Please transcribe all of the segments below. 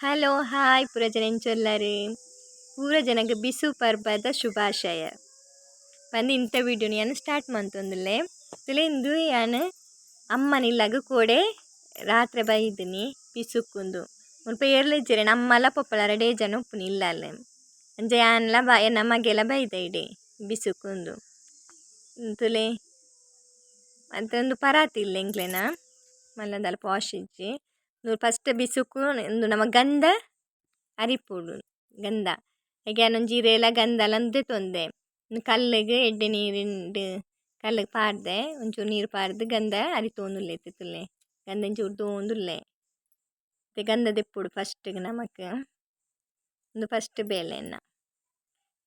Hello, hi ಪೂರ ಜನ ಎಂಚೊಲ್ಲರು. ಪೂರ ಜನಕ್ಕೆ ಬಿಸು ಪರ್ಬದ ಶುಭಾಶಯ. ಬಂದು ಇಂಥ ವಿಡಿಯೋನ ಯಾನು ಸ್ಟಾರ್ಟ್ ಮಂತೊಂದುಲ್ಲೆ ತಿಳಿಂದು ಯಾನು ಅಮ್ಮನಿಲ್ಲಾಗ ಕೋಡೆ ರಾತ್ರಿ ಬೈದಿನಿ ಬಿಸುಕ್ಕುಂದು ಮುಲ್ಪ ಏರ್ಲಿಜ್ಜರೆ ನಮ್ಮಲ್ಲ ಪೊಪ್ಪಳರ ಡೇ ಜನ ಉಪ್ಪುನಿ ಇಲ್ಲ ಅಲ್ಲೇ. ಅಂಜೆ ಯಾನೆಲ್ಲ ಬ ನಮಗೆಲ್ಲ ಬೈದ ಇಡೀ ಬಿಸುಕ್ಕುಂದು ತುಲೆ, ಮತ್ತೊಂದು ಪರಾತಿ ಇಲ್ಲ ಎಂಕ್ಲೆನ ಮಲ್ಲದಲ್ಲ ಪಾಶ್ ಇಜ್ಜಿ ಫಸ್ಟ್ ಬಿಸುಕು ಉಂದು ನಮ ಗಂಧ ಅರಿಪುಡು ಗಂಧ. ಹಾಗೆ ಅನ್ನೊಂದು ಜೀರೆಲ ಗಂಧ ಅಂದು ತೊಂದೆ ಕಲ್ಲಿಗೆ ಎಡ್ಡೆ ನೀರಿಂಡು ಕಲ್ಲಿಗೆ ಪಾಡ್ದೆ, ಒಂಚೂರು ನೀರು ಪಾಡ್ದ್, ಗಂಧ ಅರಿತೊಂದುಲ್ಲೆತ್ ಇತ್ತಿತ್ತುಲ್ಲೆ ಗಂಧ ಒಂಚೂರು ತೋಂದುಲ್ಲೆ ಮತ್ತೆ ಗಂಧ ದೆಪ್ಪುಡು ಫಸ್ಟ್ಗೆ ನಮಕ್. ಒಂದು ಫಸ್ಟ್ ಬೇಲೆನ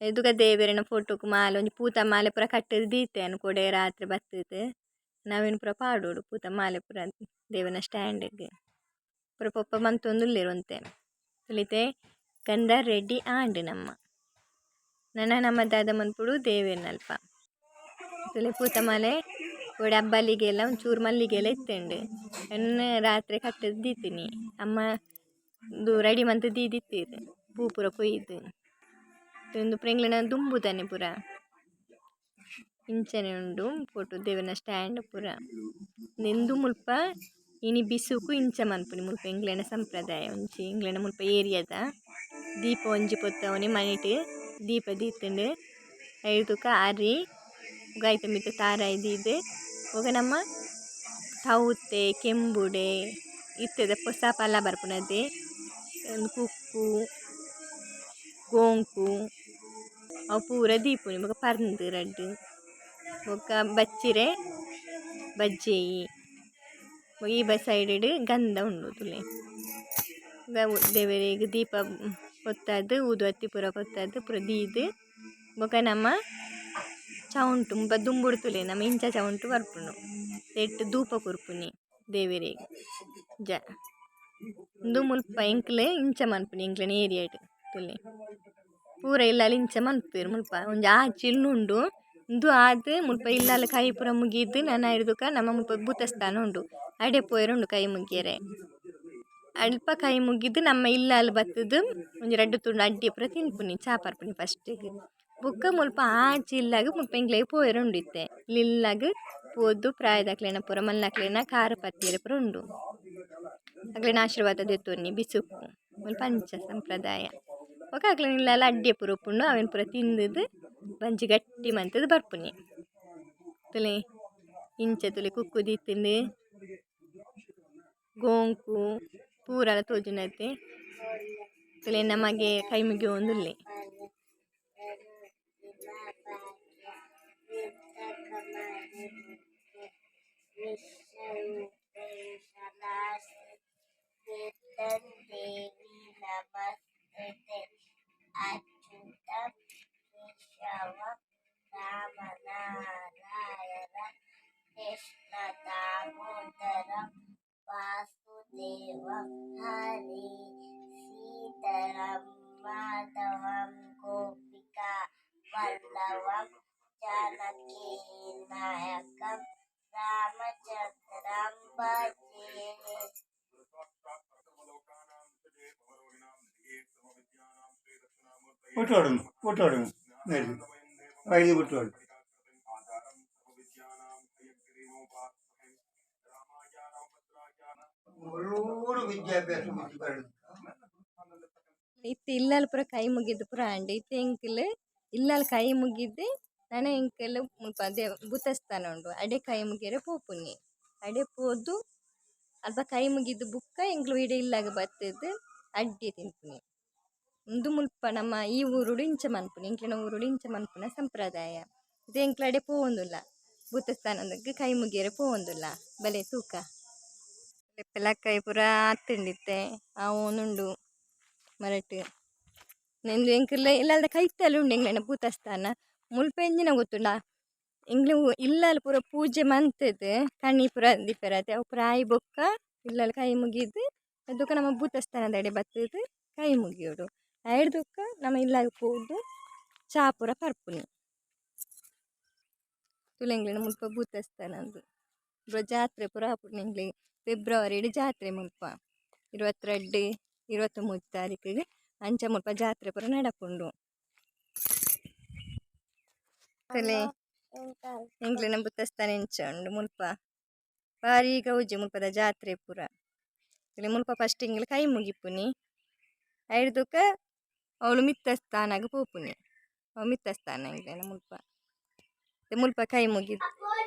ಎದುಗ ದೇವೆರನ ಫೋಟೋಕ್ ಮಾಲೆ ಒಂಜಿ ಪೂತ ಮಾಲೆ ಪೂರ ಕಟ್ಟದು ದೀತೆನ್ ಕೊಡೆ ರಾತ್ರಿ ಬತ್ತದು. ನಾವೇನು ಪೂರ ಪಾಡೋಡು ಪೂತ ಮಾಲೆ ಪೂರ ದೇವನ ಸ್ಟ್ಯಾಂಡಿಗೆ ಪೊಪ್ಪ ಮಂತೊಂದುಲ್ಲೆರ್ ಕಲಿತೆ ಗಂಧ ರೆಡ್ಡಿ ಆಂಡ್ ನಮ್ಮ. ನನ್ನ ನಮ್ಮ ದಾದ ಮನ್ಪುಡು ದೇವೇನಲ್ಪ. ತುಲೆ ಪೂತ ಮಲೆ ಒಡೆ ಹಬ್ಬಲಿಗೆಲ್ಲ ಒಂಚೂರು ಮಲ್ಲಿಗೆಲ್ಲ ಇತ್ತಂಡು. ಎನ್ನ ರಾತ್ರಿ ಕಟ್ಟದು ಅಮ್ಮ ಇದು ರೆಡಿ ಮಂತ ದೀದಿತ್ತೀರು. ಪೂ ಪೂರ ಕೊಯ್ದು. ಒಂದು ಪ್ರೆಂಗ್ಲಿನ ದುಂಬುದಾನೆ ಪೂರ. ಇಂಚನೆ ಉಂಡು, ಫೋಟೋ ದೇವನ ಸ್ಟ್ಯಾಂಡ್ ಪೂರ. ನಿಂದು ಮುಲ್ಪ ಇನಿ ಬಿಸುಕು ಇಂಚ ಮನ್ಪುನಿ ಮುಲ್ಪ ಎಂಗ್ಲೆನ ಸಂಪ್ರದಾಯ ಒಂಜಿ ಎಂಗ್ಲೆನ ಮುಲ್ಪ ಏರಿಯಾದ ದೀಪ ಒಂಜಿ ಪೊತ್ತವನಿ ಮನೆಟ್ ದೀಪ ದೀತುಂಡು ಐದುಕ ಅರಿ ಗಾಯ್ತ ಮಿತ್ತ ತಾರಾಯಿ ದೀದ್ ಒಗ ನಮ್ಮ ಕೆಂಬುಡೆ ಇತ್ತೆದ ಪೊಸ ಪಲ್ಲ ಬರ್ಪುನದೆ ಕುಕ್ಕು ಗೋಂಕು ಅವು ಪೂರ ದೀಪುನಿ ಬೊಕ ಪರ್ಂದ್ ರಡ್ಡ್ ಬೊಕ ಬಚ್ಚಿರೆ ಬಜ್ಜೆಯಿ ಈ ಬ ಸೈಡ್ ಗಂಧ ಉಂಡು ತುಲೆ ದೇವರಿಗೆ ದೀಪ ಪೊತ್ತದು ಊದುವತ್ತಿ ಪೂರ ಪೊತ್ತದು ಪೂರ ದೀದ್. ಬೊಕ ನಮ ಚೌಂಟು ಮುಲ್ಪ ದುಂಬುಡು ತುಲೆ ನಮ ಇಂಚ ಚೌಂಟು ಬರ್ಪುಂಡು ಎಟ್ಟು ಧೂಪ ಕೊರ್ಪುನಿ ದೇವೆರೆಗ್. ಜ. ಉಂದು ಮುಲ್ಪ ಎಂಕ್ಲೆ ಇಂಚ ಮನ್ಪುನಿ ಎಂಕ್ಲೆನ ಏರಿಯಾಡ್ ತುಲೆ. ಪೂರ ಇಲ್ಲಾಲ್ ಇಂಚ ಮನ್ಪುವೆರ್ ಮುಲ್ಪ. ಒಂಜಿ ಆಚಿಲ್ ಉಂಡು. ಉಂದು ಆದ್ ಮುಲ್ಪ ಇಲ್ಲಾಲ್ ಕೈ ಪೂರ ಮುಗಿದ್, ನನ ಹಿಡ್ದುಕ ನಮ ಮುಲ್ಪ ಭೂತಸ್ಥಾನ ಉಂಡು. ಅಡೆ ಪೋಯೆರೆ ಉಂಡು ಕೈ ಮುಗ್ಗಿಯರೆ ಅಲ್ಪ ಕೈ ಮುಗಿದ್ ನಮ್ಮ ಇಲ್ಲಾಲ್ ಬತ್ತುದು ಒಂಜಿ ರಡ್ಡ್ ತುಂಡು ಅಡ್ಡಿ ಪೂರ ತಿನ್ಪುನಿ, ಚಾ ಪರ್ಪುನಿ ಫಸ್ಟಿಗ್. ಬೊಕ್ಕ ಮುಲ್ಪ ಆಚೆ ಇಲ್ಲಾಗ ಮುಲ್ಪ ಎಂಕ್ಲೆಗ್ ಪೋಯೆರೆ ಉಂಡು ಇತ್ತೆ. ಇಲ್ಲಾಗ್ ಪೋದು ಪ್ರಾಯದಕ್ಲೆನ ಪೂರ ಮಲ್ಲಕ್ಲೆನ ಕಾರ ಪತ್ತಿಯರೆ ಪೂರ ಉಂಡು. ಅಕ್ಲೆನ ಆಶೀರ್ವಾದ ದೆತ್ತೋನಿ ಬಿಸುಕು ಮುಲ್ಪ ಅಂಚ ಸಂಪ್ರದಾಯ. ಬೊಕ ಅಕ್ಲೆನ ಇಲ್ಲಾಲ್ ಅಡ್ಡೆ ಪೂರ ಉಪ್ಪುಂಡು, ಅವೆನ್ ಪೂರ ತಿಂದುದು ಬಂಜಿ ಗಟ್ಟಿ ಮಂತುದು ಬರ್ಪುನಿ. ತುಲೆ, ಇಂಚ ತುಲೆ ಕುಕ್ಕು ದೀತುಂಡು ಗೋಂಕು ಪೂರಲ ತೋಜುನೈತೆ. ತುಲೆ ನಮಗೆ ಕೈ ಮುಗಿಯೊಂದುಲ್ಲೆ ದೇವಿ ನಮಸ್ತೆ ವಲ್ಲಭಂ ಜಾನಕಿ ನಾಯಕಂ ರಾಮಚಂದ್ರಂ ಭಜೆ ಬಿಟ್ಟೋಡು ಬಿಟ್ಟೋಡು ನಡಿ ಐದು ಬಿಟ್ಟೋಡು ಒಳ್ಳೂರು ವಿದ್ಯಾಭ್ಯಾಸ ಬುದ್ಧಿ ಬರಡು ಇತ್ತೆ ಇಲ್ಲಾಲ್ ಪೂರ ಕೈ ಮುಗಿದ್ ಪೂರ ಆಂಡೆ ಇತ್ತೆ ಎಂಕಲ್ ಇಲ್ಲಾಲ್ ಕೈ ಮುಗಿದ್ ನನ ಎಂಕಲ್ ಮುಲ್ಪ ಭೂತಸ್ಥಾನ ಉಂಡು ಅಡೆ ಕೈ ಮುಗಿಯರೆ ಪೋಪುನಿ ಅಡೆ ಪೋದು ಅಲ್ಪ ಕೈ ಮುಗಿದ್ ಬುಕ್ಕ ಎಂಕ್ಲು ಇಡೆ ಇಲ್ಲಾಗ ಬತ್ತುದು ಅಡ್ಡಿ ತಿನ್ಪುನಿ ಉಂದು ಮುಲ್ಪ ನಮ್ಮ ಈ ಊರುಡು ಇಂಚ ಮನ್ಪುನಿ ಎಂಕ್ಲೆನ ಊರುಡು ಇಂಚ ಮನ್ಪುನ ಸಂಪ್ರದಾಯ ಇದು ಎಂಕ್ಲ ಅಡೆ ಪೋವೊಂದುಲ್ಲ ಭೂತಸ್ಥಾನದಾಗ ಕೈ ಮುಗಿಯರೆ ಪೋವೊಂದುಲ್ಲ ಬಲೆ ತೂಕ. ಕೈ ಪೂರ ತಿಂಡಿತ್ತೆ. ಆ ಓನುಂಡು ಮರಟ್. ನೆಂದು ಎಂಕಲ್ಲ ಇಲ್ಲದ ಕೈತಲ್ಲಿ ಉಂಡು ಎಂಗ್ಲೆನ ಭೂತಸ್ಥಾನ. ಮುಲ್ಪ ಎಂಜಿನ ಗೊತ್ತುಂಡ? ಎಂಗ್ಲು ಇಲ್ಲಲ್ಲಿ ಪೂರ ಪೂಜೆ ಮಂತದ್ದು ಕಣ್ಣಿ ಪುರ ದೀಪರತೆ ಅವು ಪ್ರಾಯಿ ಬೊಕ್ಕ ಇಲ್ಲಲ್ಲಿ ಕೈ ಮುಗಿದು, ಅದಕ್ಕೆ ನಮ್ಮ ಭೂತಸ್ಥಾನದ ಎಡೆ ಬತ್ತದ್ದು ಕೈ ಮುಗಿಯೋಡು ಐಡ್ದುಕ್ಕ ನಮ್ಮ ಇಲ್ಲಾಗ ಕೂದು, ಚಾ ಪೂರ ಪರ್ಪುನಿ. ತುಲೆಂಗ್ಲಿನ ಮುಲ್ಪ ಭೂತಸ್ಥಾನ ಅಂದು ಜಾತ್ರೆ ಪೂರ ಎಂಗ್ಲೆಗ್ ಫೆಬ್ರವರಿಡ್ ಜಾತ್ರೆ ಮುಲ್ಪ ಇರುವತ್ತೆರಡು, ಇರುವತ್ತೊಂಬತ್ತು ತಾರೀಕಿಗೆ. ಅಂಚ ಮುಲ್ಪ ಜಾತ್ರೆ ಪೂರ ನಡಪುಂಡು ತಲೆ ಎಂಕ್ಲೆನ ಬುತ್ತಸ್ತಾನೆ ಉಂಡು ಮುಲ್ಪ ಬಾರಿ ಗೌಜಿ ಮುಲ್ಪದ ಜಾತ್ರೆ ಪೂರ. ಇಲ್ಲಿ ಮುಲ್ಪ ಫಸ್ಟ್ ಇಂಗ್ಲ ಕೈ ಮುಗಿಪುನಿ ಐಡ್ದುಕ ಅವಳು ಮಿತ್ತಸ್ತಾನಾಗ ಪೋಪುನಿ. ಅವು ಮಿತ್ತಸ್ತಾನ ಇಂಗ್ಲೆನ ಮುಲ್ಪ. ಮುಲ್ಪ ಕೈ ಮುಗಿ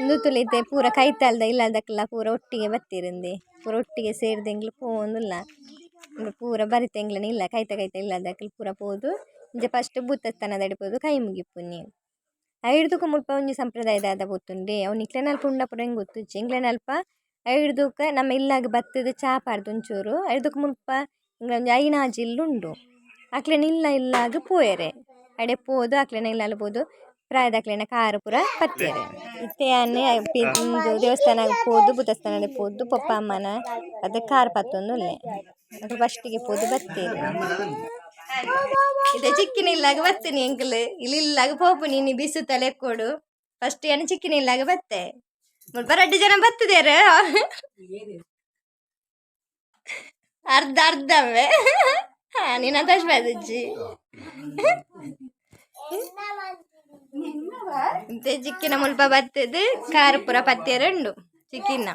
ಇಂದು ತುಳಿತೆ ಪೂರ ಕೈ ತಾಲ್ದ ಇಲ್ಲದಕ್ಕೆಲ್ಲ ಪೂರ ಒಟ್ಟಿಗೆ ಬತ್ತಿರಂದೆ ಪೂರ ಒಟ್ಟಿಗೆ ಸೇರಿದೆಂಗ್ಲು ಪೋಂದುಲ್ಲ ಪೂರ ಬರಿತೆಂಗ್ಲನ ಇಲ್ಲ ಕೈತ ಕೈತ ಅದಕ್ಕೆ ಪೂರ ಪೋದು. ಇಂಜ ಫಸ್ಟ್ ಬುತ್ತಸ್ತಾನದ ಅಡಿಪೋದು ಕೈ ಮುಗಿಪುನಿ ಐಡ್ದುಕ ಮುಲ್ಪ ಒಂಜಿ ಸಂಪ್ರದಾಯದ ಆದ ಪೋತುಂಡೆ ಅವ್ನು ಇಕ್ಲೆನಲ್ಪ ಉಂಡಪುರ ಹೆಂಗೆ ಗೊತ್ತು? ಇಂಗ್ಲೆ ನಲ್ಪ ಐಡ್ದುಕ ನಮ್ಮ ಇಲ್ಲಾಗ ಬತ್ತದ ಚಾಪಾಡ್ದು ಒಂಚೂರು ಐಡ್ದುಕ ಮುಲ್ಪ ಇಂಗ್ಲ ಒಂಜಿ ಐನಾಜಿಲ್ಲು ಉಂಡು. ಅಕ್ಲೆನ ಇಲ್ಲ ಇಲ್ಲಾಗ ಪೋಯರೆ. ಅಡೆ ಪೋದು ಅಕ್ಲೆನ ಇಲ್ಲ ಅಲ್ಬೋದು ಪ್ರಾಯದ ಅಕ್ಲೆನ ಕಾರು ಪುರ ಪತ್ತೇರೆ. ಇತ್ತೆ ಅನ್ನೆ ಇದು ದೇವಸ್ಥಾನ ಪೋದು ಬುತ್ತಸ್ಥಾನದ ಪೋದು, ಪಪ್ಪ ಅಮ್ಮನ ಅದ ಕಾರ್ ಪತ್ತೊಂದು ಅದು ಫಸ್ಟಿಗೆ ಪೋದು ಬರ್ತೇನೆ. ಇದೆ ಚಿಕ್ಕಿನ ಇಲ್ಲಾಗ ಬತ್ತೀನಿ ಎಂಕಲ್. ಇಲ್ಲಿ ಇಲ್ಲಾಗ ಪೋಪು, ನೀನು ಬಿಸು ತಲೆ ಕೊಡು. ಫಸ್ಟ್ ಏನು ಚಿಕ್ಕಿನ ಇಲ್ಲಾಗ ಬತ್ತೆ ಎರಡು ಜನ ಬತ್ತಿದಾರ ಅರ್ಧ ಅರ್ಧವೇ ಹಾ, ನೀನು ಅದಷ್ಟು ಚಿಕ್ಕಿನ ಮುಲ್ಪ ಬತ್ತದು ಖಾರ ಪೂರ ಪತ್ತೆ ಉಂಡು ಚಿಕ್ಕಿನ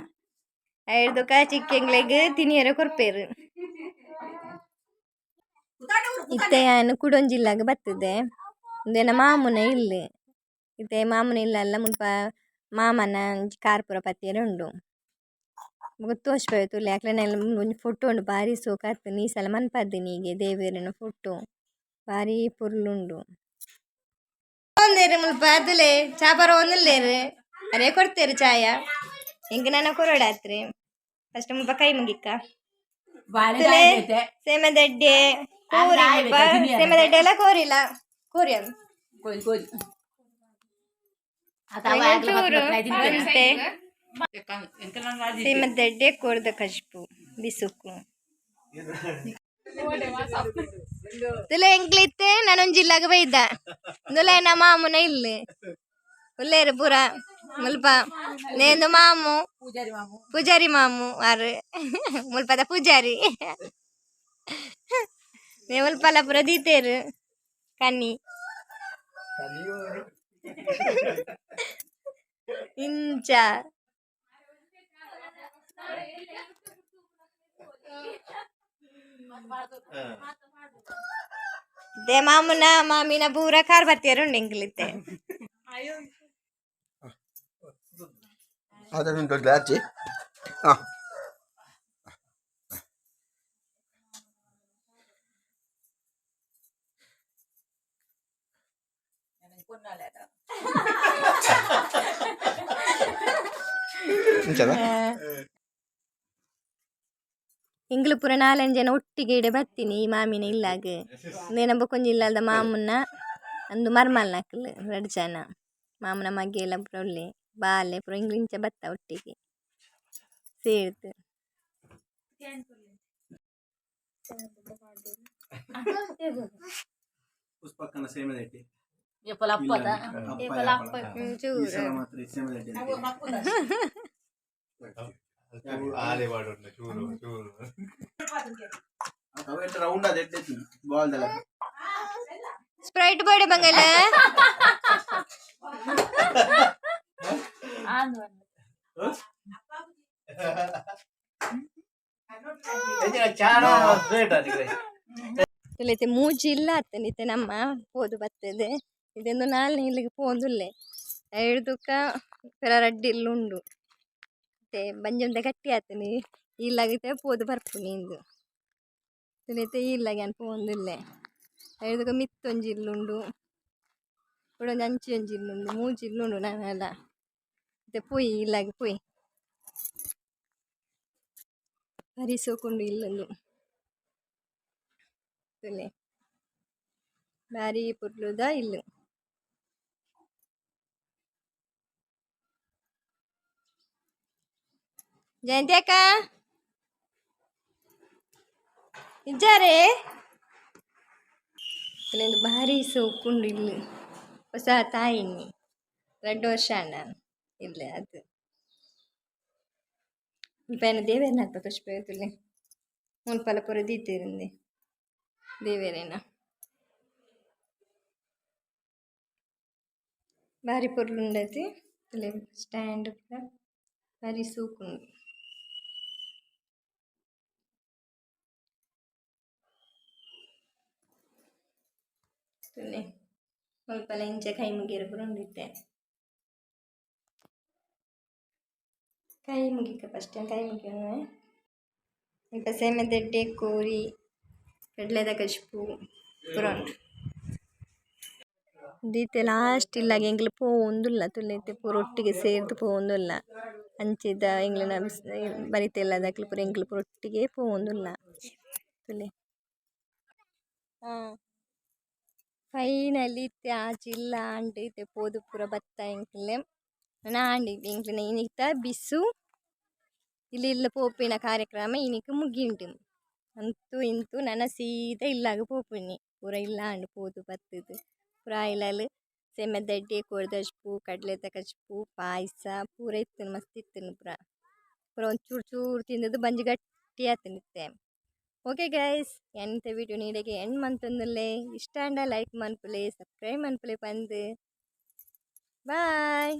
ಐದು ಕಾ ಚಿಕ್ಕಂಗ್ಲೆಗ್ ತಿನಿಯರ ಕೊರ್ಪೇರು. ಇತ್ತೆ ಕುಡೊಂಜಿಲ್ಲಾಗ ಬರ್ತದೆ. ಉಂದೆನ ಮಾಮುನ ಇಲ್ಲಿ. ಇತ್ತೆ ಮಾಮುನ ಇಲ್ಲಲ್ಲ ಮುಲ್ಪ ಮಾಮನ ಒಂಜಿ ಕಾರ್ಪುರ ಪತ್ತೇರು ಉಂಡು. ಗೊತ್ತು ಅಷ್ಟು ತುಲೆ ಅಕ್ಲೆನೆಲ್ಲ ಒಂಜಿ ಫೋಟೋ ಉಂಡು ಬಾರಿ ಸೋಕಾತ್ ನೀ ಸಲ ಮನ್ಪದ್ದೆ ನೀಗೆ ದೇವೇರನ ಫೋಟೋ. ಬಾರಿ ಪುರ್ಲುಂಡು ಒಂದೇರು ಮುಲ್ಪ ಅದುಲೆ ಚಾಪರ ಒಂದುಲ್ಲೇರು ಅರೇ ಕೊಡ್ತೇರು ಚಾಯ. ಹೆಂಗ ನಾನು ಕೊರಡಾತ್ರಿ? ಫಸ್ಟ್ ಮುಲ್ಪ ಕೈ ಮುಗಿಕ್ಕ. ಸೇಮೆದಡ್ಡೆ ಸೇಮೆದಡ್ಡೆ ಎಲ್ಲ ಕೋರಿಲ್ಲ ಕೋರಿ ಸೇಮದಡ್ಡೆ ಕೋರ್ದ ಕಶ್ಪು ಬಿಸುಕು ತುಲೆ ಎಂಕ್ಲಿತ್ತೆ ನಾನೊಂದು ಜಿಲ್ಲಾಗ ಬೈದ ದುಲೆ ನಮ್ಮ ಮಾಮುನ ಇಲ್ಲಿ ಉಲ್ಲೇರು ಪೂರ ಮುಲ್ಪ ನೇಂದು ಮಾಮು ಪೂಜಾರಿ ಮಾಮು ಆರು ಮುಲ್ಪದ ಪೂಜಾರಿ ನೇ ಮುಲ್ಪಲ ಪೂರ ದೀತೇರು ಕನ್ನಿ ಇಂಚ ದೇ ಮಾಮುನ ಮಾಮಿನ ಪೂರ ಕಾರ್ ಬತ್ತಿಯರು ಉಂಡು ಎಂಕ್ಲಿತ್ತೆ ಅದನ್ನು ದೊಡ್ಡ ಆಚೆ ಹಾಂ ಇಂಚದ ಇಂಗ್ಲು ಪೂರ ನಾಲಂಜ್ ಜನ ಒಟ್ಟಿಗೆ ಇಡೆ ಬತ್ತೀನಿ ಈ ಮಾಮಿನ ಇಲ್ಲಾಗ ನೇನಂಬ ಕೊಂಚ ಇಲ್ಲದ ಮಾಮುನ್ನ ಅಂದು ಮರ್ಮಲ್ನಕ್ಲು ಎರಡು ಜನ ಮಾಮನ ಮಗೆ ಎಲ್ಲ ಪೂರ ಒಳ್ಳೆ ಬಾಲೆ ಪೂರ ಇಂಗ್ಲು ಇಂಚ ಬತ್ತ ಒಟ್ಟಿಗೆ ಸೇರ್ತು ಪುಷ್ಪಕ್ಕನ ಸೇಮೆದಟ್ಟಿ ಒಂಚೂರು ಮಾತ್ರ ಸೇಮೆದಟ್ಟಿ ಆಲೆ ಪಾಡುಂಡು ಚೂರು ಚೂರು ಅವು ಎಷ್ಟು ರೌಂಡ್ ಅದು ಎಡ್ಡೆತ್ತಿ ಬಾಲ್ದಲ್ಲ ಸ್ಪ್ರೈಟ್ ಬಾಡಿ ಬಂಗಲ ಇಲ್ಲೈತೆ ಮೂಜಿ ಇಲ್ಲ ಅತ್ತನಿತ್ತೆ ನಮ್ಮ ಪೋದು ಬತ್ತದೆ ಇದೊಂದು ನಾಲ್ನೇ ಇಲ್ಲಿಗೆ ಪೋದುಲ್ಲೆ. ಹಿಡ್ದುಕ ಪೆರ ರಡ್ಡಿ ಇಲ್ಲುಂಡು ಮತ್ತೆ ಬಂಜೊಂದೆ ಗಟ್ಟಿ ಆತನಿ ಇಲ್ಲಾಗಿತ್ತೆ ಪೋದು ಬರ್ಪುನಿ ಇಂದು ಈ ಇಲ್ಲಾಗಿ ಅನ್ ಪೋಂದುಲ್ಲೆ. ಹಿಡ್ದುಕ ಮಿತ್ತೊಂಜಿ ಇಲ್ಲುಂಡು ಇಡೊಂದು ಅಂಚಿ ಒಂಜಿ ಇಲ್ಲುಂಡು ಮೂಜಿ ಇಲ್ಲುಂಡು ನಾನೆಲ್ಲ ಮತ್ತೆ ಪೊಯ್ ಇಲ್ಲಾಗಿ ಪೊಯ್ ಹರಿಸೋಕೊಂಡು ಇಲ್ಲೊಂದು ತುಲೆ ಬಾರಿ ಪುರ್ಲುದ ಇಲ್ಲು ಜಯಂತಿ ಅಕ್ಕ ಇಜ್ಜಾರೆ ಇಲ್ಲೊಂದು ಭಾರಿ ಸೋಕುಂಡು ಇಲ್ಲಿ ಹೊಸ ತಾಯಿನಿ ಎರಡು ವರ್ಷ ಅಣ್ಣ ಇಲ್ಲ ಅದು ಪೇನ ದೇವೇನ ಹಾಕ್ಬೇಕು ಅಷ್ಟು ತುಲೆ ಮುನ್ಪಲ ಪೂರ ದೀತಿರಿಂದೆ ದೇವೇರೇನ ಬಾರಿ ಪೊರ್ಲು ಉಂಡತಿ ತಲೆ ಸ್ಟ್ಯಾಂಡ್ ಪೂರ ಬಾರಿ ಸೂಕುಂಡು ಮುಲ್ಪಲ ಇಂಚ ಕೈ ಮುಗಿಯರು ಪೂರ ಉಂಡಿತ್ತೆ ಕೈ ಮುಗಿಕ ಫಸ್ಟ್ ಕೈ ಮುಗಿಯೋಣ ಇಪ್ಪ ಸೇಮೆದೆಡ್ಡೆ ಕೋರಿ ಕಡಲೆದ ಕಚ್ಪು ಪೂರ ಉಂಡು ದೀತೆ ಲಾಸ್ಟ್ ಇಲ್ಲಾಗ ಎಂಗ್ಲು ಪೋವೊಂದುಲ್ಲ ತುಲೆತೆ ಪೂರ ಒಟ್ಟಿಗೆ ಸೇರ್ದು ಪೋವೊಂದುಲ್ಲ ಅಂಚಿದ ಎಂಗ್ಲಿನ ಅದಕ್ಕೆ ಪೂರ ಎಂಗ್ಲು ಪೂರ ಒಟ್ಟಿಗೆ ಪೋವೊಂದುಲ್ಲ ತುಲೆ ಹಾಂ ಫೈನಲಿ ಇತ್ತೆ ആണ്ട് ಆಂಡ್ ಇತ್ತೆ ಪೋದು ಪೂರ ಬತ್ತ ಎಂಕ್ಲೆ. ನಾಂಡಿ ಎಂಕ್ಲೆ ಇನಿತ ಬಿಸು ಇಲ್ಲಿ ಇಲ್ಲ ಪೋಪಿನ ಕಾರ್ಯಕ್ರಮ ಇನಿಕ್ ಮುಗಿಂಟು ಅಂತೂ ಇಂತೂ ನನ್ನ ಸೀದಾ ಇಲ್ಲಾಗ ಪೋಪಿನಿ. ಪೂರ ಇಲ್ಲ ಅಂಡು ಪೋದು ಬತ್ತದು. ಪೂರ ಇಲ್ಲಲು ಸೆಮೆದಡ್ಡಿ ಕೊಡ್ದಜ್ಪು ಕಡಲೆ ಕಚ್ಪು ಪಾಯಸ, ಪೂರ ಇತ್ತು ಮಸ್ತ್ ಇತ್ತು ಪೂರ. ಪೂರ ಒಂದು ಚೂರು ಚೂರು ತಿಂದದ್ದು ಬಂಜಿ ಗಟ್ಟಿ ಆತನು ಓಕೆ ಗೈಸ್ ಎಂಥ ವಿಡಿಯೋ ನೀಡಿಗೆ ಎಂಡ್ ಮಂತೊಂದುಲ್ಲೆ ಇಷ್ಟ ಅಂಡ ಲೈಕ್ ಮನ್ಪುಲೆ ಸಬ್ಸ್ಕ್ರೈಬ್ ಮನ್ಪುಲೆ ಪಂದ್ ಬಾಯ್